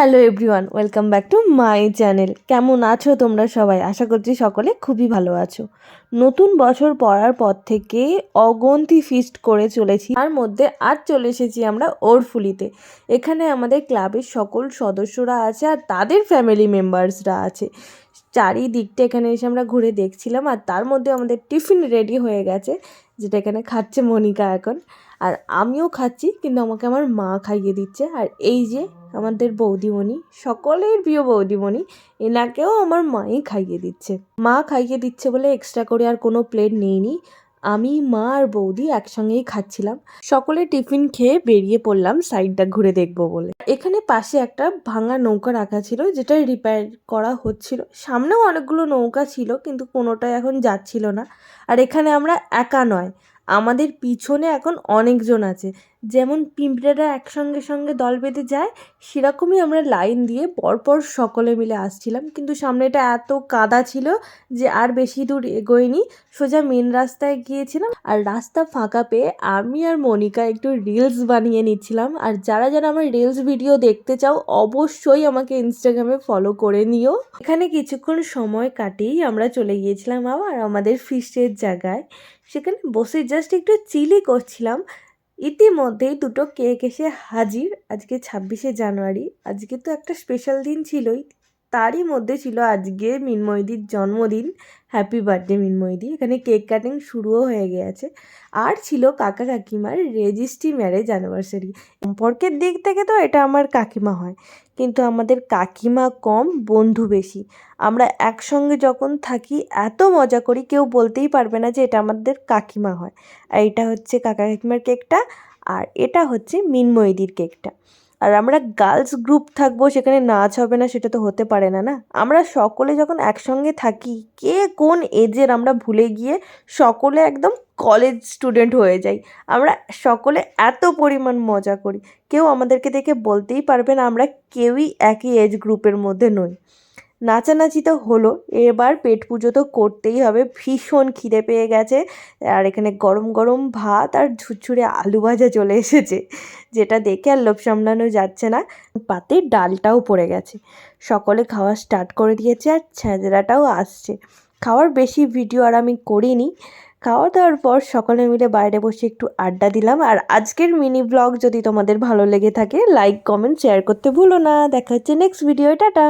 Hello everyone, welcome back to my channel. কেমন আছো তোমরা সবাই? আশা করছি সকলে খুবই ভালো আছো। নতুন বছর পড়ার পর থেকে অগন্তি ফিস্ট করে চলেছি। তার মধ্যে আর চলে এসেছি আমরা ওরফুলিতে। এখানে আমাদের ক্লাবের সকল সদস্যরা আছে আর তাদের ফ্যামিলি মেম্বার্সরা আছে। চারিদিকটা এখানে এসে আমরা ঘুরে দেখছিলাম আর তার মধ্যে আমাদের টিফিন রেডি হয়ে গেছে, যেটা এখানে খাচ্ছে মনিকা এখন। আর আমিও খাচ্ছি, কিন্তু আমাকে আমার মা খাইয়ে দিচ্ছে। আর এই যে আমাদের বৌদিমণি, সকলের প্রিয় বৌদিমণি, এনাকেও আমার মাই খাইয়ে দিচ্ছে। মা খাইয়ে দিচ্ছে বলে এক্সট্রা করে আর কোনো প্লেট নেইনি। আমি, মা আর বৌদি একসঙ্গেই খাচ্ছিলাম। সকলে টিফিন খেয়ে বেরিয়ে পড়লাম সাইডটা ঘুরে দেখব বলে। এখানে পাশে একটা ভাঙা নৌকা রাখা ছিল, যেটা রিপেয়ার করা হচ্ছিল। সামনেও অনেকগুলো নৌকা ছিল, কিন্তু কোনোটাই এখন যাচ্ছিল না। আর এখানে আমরা একা নয়, আমাদের পিছনে এখন অনেকজন আছে। যেমন পিঁপড়েরা একসঙ্গে সঙ্গে দল বেঁধে যায়, সেরকমই আমরা লাইন দিয়ে পরপর সকলে মিলে আসছিলাম। কিন্তু সামনেটা এত কাদা ছিল যে আর বেশি দূর এগোয়নি। সোজা মেন রাস্তায় গিয়েছিলাম আর রাস্তা ফাঁকা পেয়ে আমি আর মনিকা একটু রিলস বানিয়ে নিচ্ছিলাম। আর যারা যারা আমার রিলস ভিডিও দেখতে চাও, অবশ্যই আমাকে ইনস্টাগ্রামে ফলো করে নিও। এখানে কিছুক্ষণ সময় কাটিয়েই আমরা চলে গিয়েছিলাম আবার আমাদের ফিস্টের জায়গায়। সেখানে বসে জাস্ট একটু চিলি করছিলাম। ইতিমধ্যেই দুটো কেক এসে হাজির। আজকে ছাব্বিশে জানুয়ারি। আজকে তো একটা স্পেশাল দিন ছিলই। তারই মধ্যে ছিল আজকে মিনময়দির জন্মদিন। হ্যাপি বার্থডে মিনময়দি। এখানে কেক কাটিং শুরুও হয়ে গিয়েছে আর ছিল কাকা কাকিমার রেজিস্ট্রি ম্যারেজ অ্যানিভার্সারি সম্পর্কের দিক থেকে তো এটা আমার কাকিমা হয়। কিন্তু আমাদের কাকিমা কম, বন্ধু বেশি। আমরা একসঙ্গে যখন থাকি, এত মজা করি, কেউ বলতেই পারবে না যে এটা আমাদের কাকিমা হয়। আর এটা হচ্ছে কাকা কাকিমার কেকটা আর এটা হচ্ছে মিনময়দির কেকটা আর আমরা গার্লস গ্রুপ থাকব, সেখানে নাচ হবে না, সেটা তো হতে পারে না না? আমরা সকলে যখন একসঙ্গে থাকি, কে কোন এজের আমরা ভুলে গিয়ে সকলে একদম কলেজ স্টুডেন্ট হয়ে যাই। আমরা সকলে এত পরিমাণ মজা করি। কেউ আমাদেরকে দেখে বলতেই পারবে না আমরা কেউই একই এজ গ্রুপের মধ্যে নই। নাচানাচি তো হলো। এবার পেট পুজো তো করতেই হবে। ভীষণ খিদে পেয়ে গেছে। আর এখানে গরম গরম ভাত আর ঝুরঝুরে আলু ভাজা চলে এসেছে, যেটা দেখে আর লোভ সামলানো যাচ্ছে না। পাতে ডালটাও পড়ে গেছে। সকলে খাওয়া স্টার্ট করে দিয়েছে আর ছ্যাঁচড়াটাও আসছে। খাওয়ার বেশি ভিডিও আর আমি করিনি। খাওয়া দাওয়ার পর সকলে মিলে বাইরে বসে একটু আড্ডা দিলাম। আর আজকের মিনি ব্লগ যদি তোমাদের ভালো লেগে থাকে লাইক কমেন্ট শেয়ার করতে ভুলো না। দেখা হচ্ছে নেক্সট ভিডিও টাটা!